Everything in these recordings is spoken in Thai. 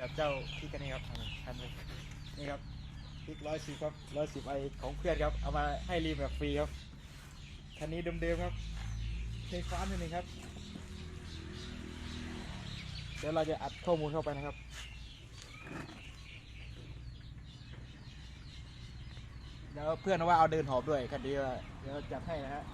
แบบเจ้าพี่กันนี่ครับทันเลยนี่ครับพิกร้อยสิบครับร้อยสิบไอของเพื่อนครับ เอามาให้รีแบบฟรีครับคันนี้เดิมๆครับในฟ้าร์มนิดนึงครับ เดี๋ยวเราจะอัดข้อมูลเข้าไปนะครับแล้วเพื่อนว่าเอาเดินหอบด้วยคันนี้ว่าเดี๋ยวจัดให้นะฮะ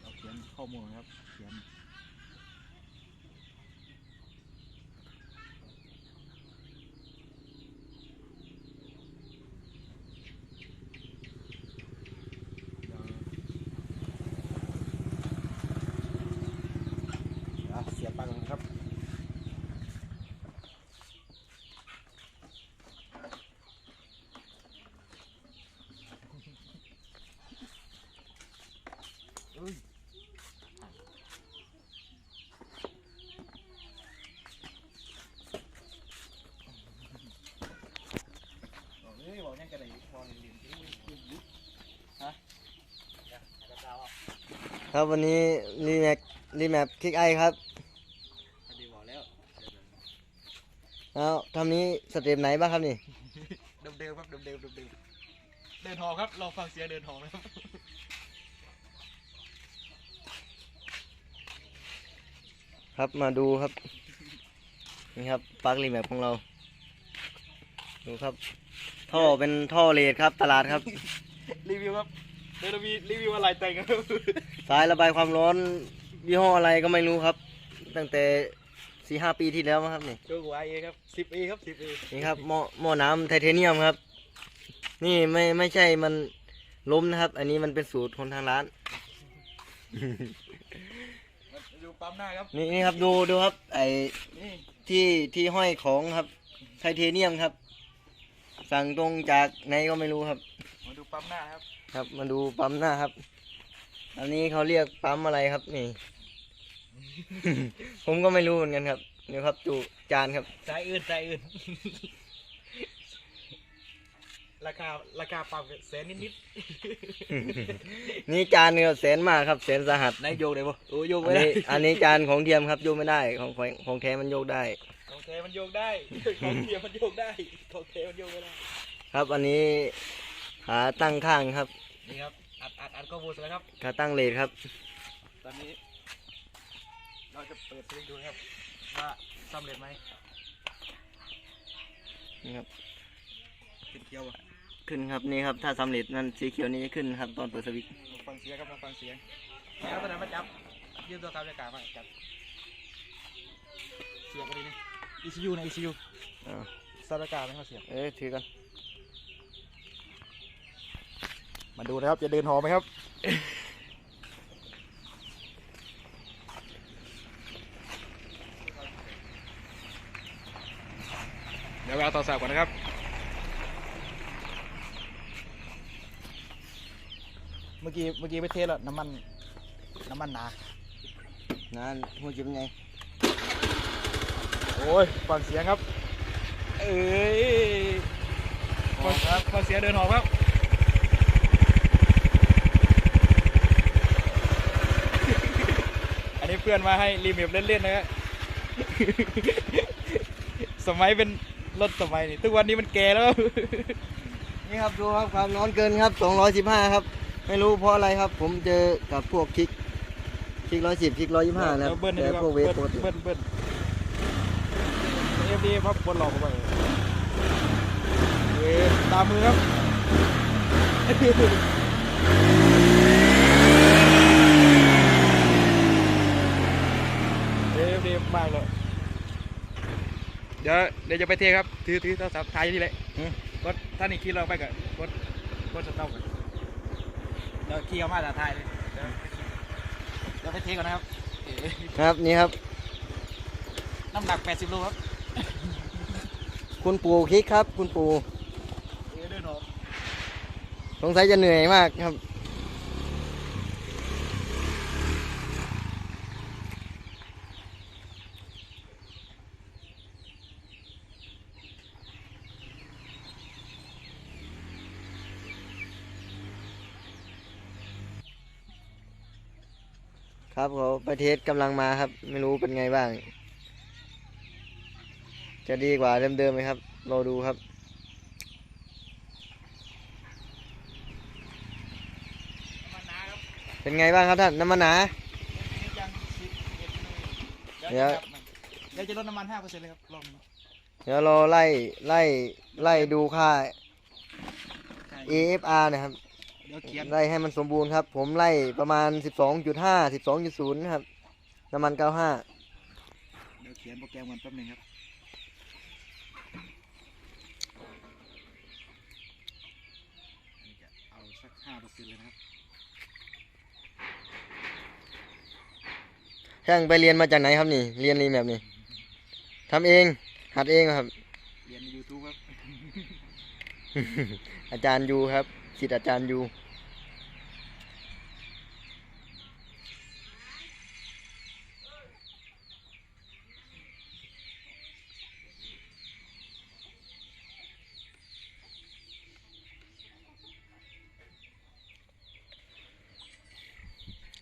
เราเข้อมูลครับเขียนอะเสียบปลั๊กก่อนครับ อุ้ย บอกเลยบอกยังกระไรพอเรียนๆที่ยุบฮะอยากกระเจ้าอะ ครับวันนี้รีแมปรีแมปคลิกไอครับคดีบอกแล้วแล้วทำนี้สเต็ปไหนบ้างครับนี่เดิมเดิมๆครับเดิมเดิมเดิมเดิมเดินหอครับลองฟังเสียงเดินหอนะครับครับมาดูครับ นี่ครับปลั๊กรีแมปของเรา ดูครับ ท่อเป็นท่อเลดครับตลาดครับ รีวิวครับ เดี๋ยวเรามีรีวิวอะไรแต่งครับสายระบายความร้อนยี่ห้ออะไรก็ไม่รู้ครับ ตั้งแต่สี่ห้าปีที่แล้วมั้งครับนี่โชว์หัวเอครับสิบเอครับสิบเอนี่ครับหม้อหม้อน้ำไทเทเนียมครับ นี่ไม่ไม่ใช่มันล้มนะครับ อันนี้มันเป็นสูตรคนทางร้าน ดูปั๊มหน้าครับนี่นี่ครับดูดูครับ ไอนี่ที่ที่ห้อยของครับไทเทเนียมครับ สั่งตรงจากไหนก็ไม่รู้ครับมาดูปั๊มหน้าครับ ครับมาดูปั๊มหน้าครับ อันนี้เขาเรียกปั๊มอะไรครับนี่ ผมก็ไม่รู้เหมือนกันครับนี่ครับจูจานครับ สายอื่นสายอื่น ราคาราคาปั๊มแสนนิดนี่จานนี่ครับแสนมากครับแสนสาหัสๆนายโยกได้ปะโอ้โยกอัไม่นได้นี้อันนี้จานของเทียมครับโยกไม่ได้ของของของแท้มันโยกได้ ของแท้มันโยกได้ ของเทียมมันโยกได้ของแท้มันโยกไม่ได้ครับ อันนี้ ขาตั้งข้างครับ นี่ครับ อัดอัดอัดข้อมูลเสร็จแล้วครับ ขาตั้งเลดครับ ตอนนี้ เราจะเปิดสลิงดูนะครับ ว่าสำเร็จไหมนี่ครับติดเกียวอะขึ้นครับนี่ครับ ถ้าสำเร็จนั่นสีเขียวนี้จะขึ้นครับ ตอนเปิดสวิตช์มาฟังเสียงครับมาฟังเสียงนี่ครับตอนนั้นมาจับยืมตัวครับจะกลางมาจับ เสียงพอดีนี่ ECU นะ ECU อ่า สารกาไม่เข้าเสียง เอ้ยถือกัน มาดูนะครับ จะเดินหอไหมครับ เดี๋ยวไปเอาต่อสายก่อนนะครับ เมื่อกี้เมื่อกี้ไปเทสแล้วน้ำมันน้ำมันหนานานหัวจิบไง โอ้ยฟังเสียงครับ เอ้ยฟังครับฟังเสียงเดินหอบครับ อันนี้เพื่อนมาให้รีวิวเล่นๆนะฮะสมัยเป็นรถสมัยนี้ทุกวันนี้มันแก่แล้ว นี่ครับดูครับความร้อนเกินครับ 215 ครับ ไม่รู้เพราะอะไรครับ ผมเจอกับพวกคลิกคลิก110คลิก125นะครับเบิ้ลแต่นะครับพวกเวฟปเบิ้กลติเบิ้ลเบิ้ลเอฟดีพับบนหลอกเข้าไปเว้ยตามมือครับ เอฟดีมากเลย เดี๋ยวเดี๋ยวจะไปเทครับ ถือถือโทรศัพท์ถ่ายอยู่นี่แหละอืมกดท่านนี่ขี่เราไปก่อนกดกดสต็อปก่อนเดี๋ยวขี่เอามาแต่ถ่ายเลยเดี๋ยวไปขี่เดี๋ยวไปเทก่อนนะครับเอ๋ครับนี่ครับ น้ำหนัก 80โลครับคุณปู่คลิกครับ คุณปู่เอ๋เดินออกสงสัยจะเหนื่อยมากครับ ครับเขาไปเทสกำลังมาครับ ไม่รู้เป็นไงบ้าง จะดีกว่าเดิมๆไหมครับรอดูครับมันหนาครับเป็นไงบ้างครับท่านน้ำมันหนานี่จังสิบเอ็ดเลยเดี๋ยวเดี๋ยวจะลดน้ำมันห้าเปอร์เซ็นต์เลยครับรอบนี้เดี๋ยวรอไล่ไล่ไล่ดูค่าใช่ AFR นะครับ เดี๋ยวเขียนไล่ให้มันสมบูรณ์ครับ ผมไล่ประมาณ 12.5 12.0นะครับ น้ำมัน 95 เดี๋ยวเขียนโปรแกรมกันแป๊บหนึงครับ อันนี้จะเอาสักห้าเปอร์เซ็นต์เลยนะครับ ช่างไปเรียนมาจากไหนครับนี่ เรียนรีแมปนี่ทำเอง หัดเองเหรอครับ เรียนใน YouTube ครับ อาจารย์ยูครับศิษย์อาจารย์ยู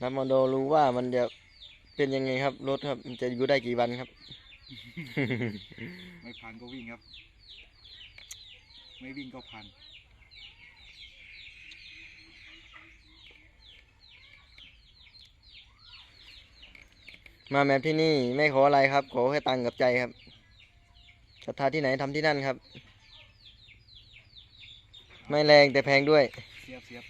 ครับมาดูรู้ว่ามันจะเป็นยังไงครับ รถครับ มันจะอยู่ได้กี่วันครับ ไม่พังก็วิ่งครับ ไม่วิ่งก็พังมาแมปที่นี่ไม่ขออะไรครับ ขอแค่ตังค์กับใจครับศรัทธาที่ไหนทำที่นั่นครับ ไม่แรงแต่แพงด้วย เสียบเสียบ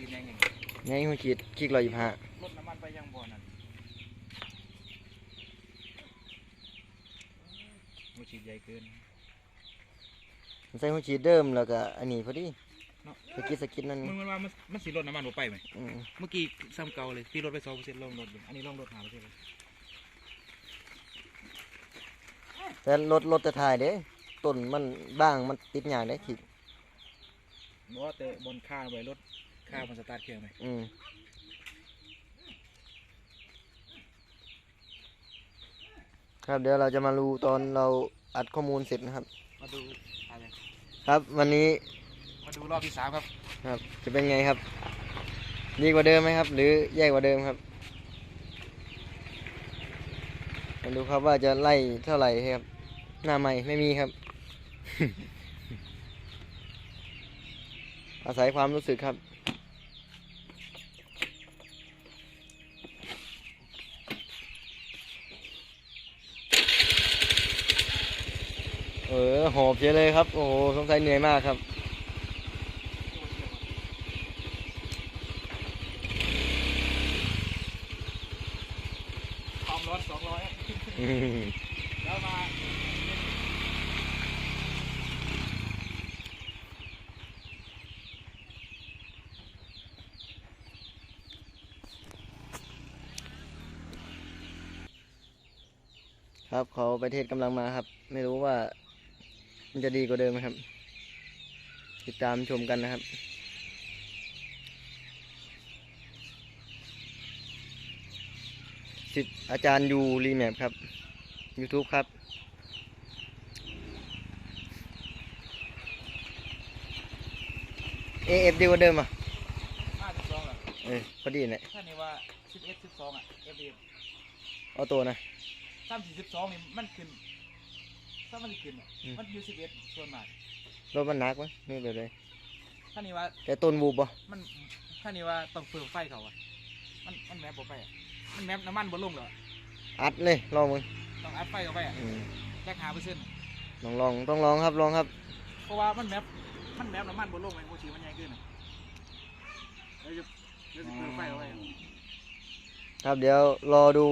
ต้องใส่หัวฉีดแรงอย่างนี้ไงหัวขีดคลิกร้อยยี่ห้าลดน้ำมันไปยังบ่อนั่นหัวฉีดใหญ่เกินใส่หัวขีดเดิมแล้วก็อันนี้พอดีเนาะสกิดสกิดนั่นมึงมันว่ามันมันสีลดน้ำมันบ่ไปไหมอืมเมื่อกี้ซ้ำเก่าเลยที่ลดไปสองเปอร์เซ็นต์ลงลดอยู่อันนี้ลงลดหาเปอร์เซ็นต์เลยแต่รถรถจะถ่ายเด้ต้นมันบ้างมันติดอย่างได้ขีดบอกว่าแต่บนค่าไว้รถ ค่ามันสตาร์ทเครื่องไหมอืมครับเดี๋ยวเราจะมาดูตอนเราอัดข้อมูลเสร็จนะครับ มาดูอะไรครับ วันนี้มาดูรอบที่สามครับ ครับ จะเป็นไงครับดีกว่าเดิมไหมครับ หรือแย่กว่าเดิมครับมาดูครับว่าจะไล่เท่าไหร่ครับ หน้าใหม่ไม่มีครับ อาศัยความรู้สึกครับ เออหอบเยอะเลยครับ โอ้โหสงสัยเหนื่อยมากครับ ความร้อนสองร้อยแล้วมาครับเขาไปเทศกำลังมาครับ ไม่รู้ว่า มันจะดีกว่าเดิมไหมครับ ติดตามชมกันนะครับ สิทธิ์อาจารย์ยูรีแมปครับ YouTube ครับ AF ดีกว่าเดิมอะห้าสิบสองอะเออพอดีเนี่ยถ้านี่ว่าสิบเอ็ดสิบสองอะเอฟเอฟออโต้นะสามสี่สิบสองนี่มันขึ้น ถ้ามันขึ้นอะอืม มันอยู่สิบเอ็ดส่วนมากรถมันหนักมั้ยนี่เดี๋ยวเลยถ้านี่ว่าแต่ต้นวูบป่ะมันถ้านี่ว่าต้องเพิ่มไฟเขาอะมันมันแมปบ่ไปอะมันแมปน้ำมันบ่ลงหรอกอัดเลยลองมึงต้องอัดไฟเข้าไปอะอืมแค่หาเปอร์เซ็นต์ลองลองต้องลองครับลองครับ เพราะว่ามันแมปมันแมปน้ำมันบ่ลงไงโมชีมันใหญ่ขึ้นอะเดี๋ยวจะเดี๋ยวจะเพิ่มไฟเข้าไปอะครับเดี๋ยวรอดู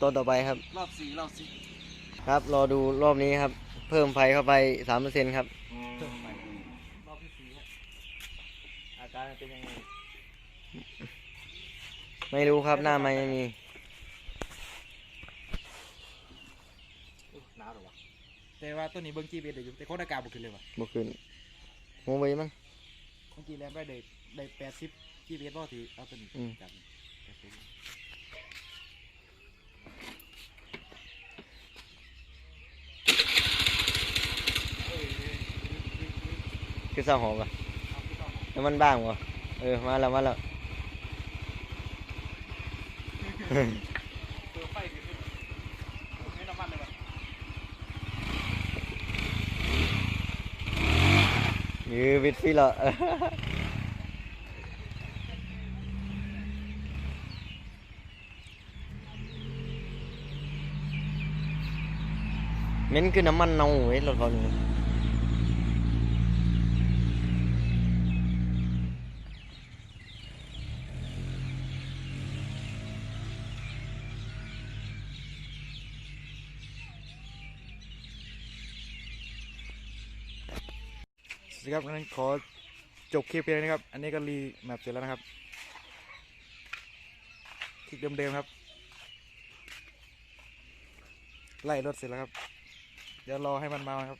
ตอนต่อไปครับรอบสี่รอบสี่ ครับรอดูรอบนี้ครับ เพิ่มไฟเข้าไปสามเปอร์เซ็นครับเพิ่มไฟรอบที่สี่ครับอาการเป็นยังไงไม่รู้ครับหน้าไม่มีอุ๊ยหนาวเหรอวะแต่ว่าตัวนี้เบิ้งจีเบสได้อยู่แต่โคตรอากาศบุขึ้นเลยวะบ่ขึ้นหัวไว้มั้ง เมื่อกี้แลมได้ได้ได้แปดสิบจีเบสบ่ที่เอาตัวนี้อืม จับ80 เศร้าหอมอะน้ำมันบ้างวะเออ มาแล้วมาแล้วยือวิดฟิลละเม็นคือน้ำมันเน่าเว้ยรถเขานี่ส ดีครับงั้นขอจบคลิปเพียงนะครับ อันนี้ก็รีแมปเสร็จแล้วนะครับ คลิปเดิมๆครับ ไล่รถเสร็จแล้วครับ เดี๋ยวรอให้มันมาครับ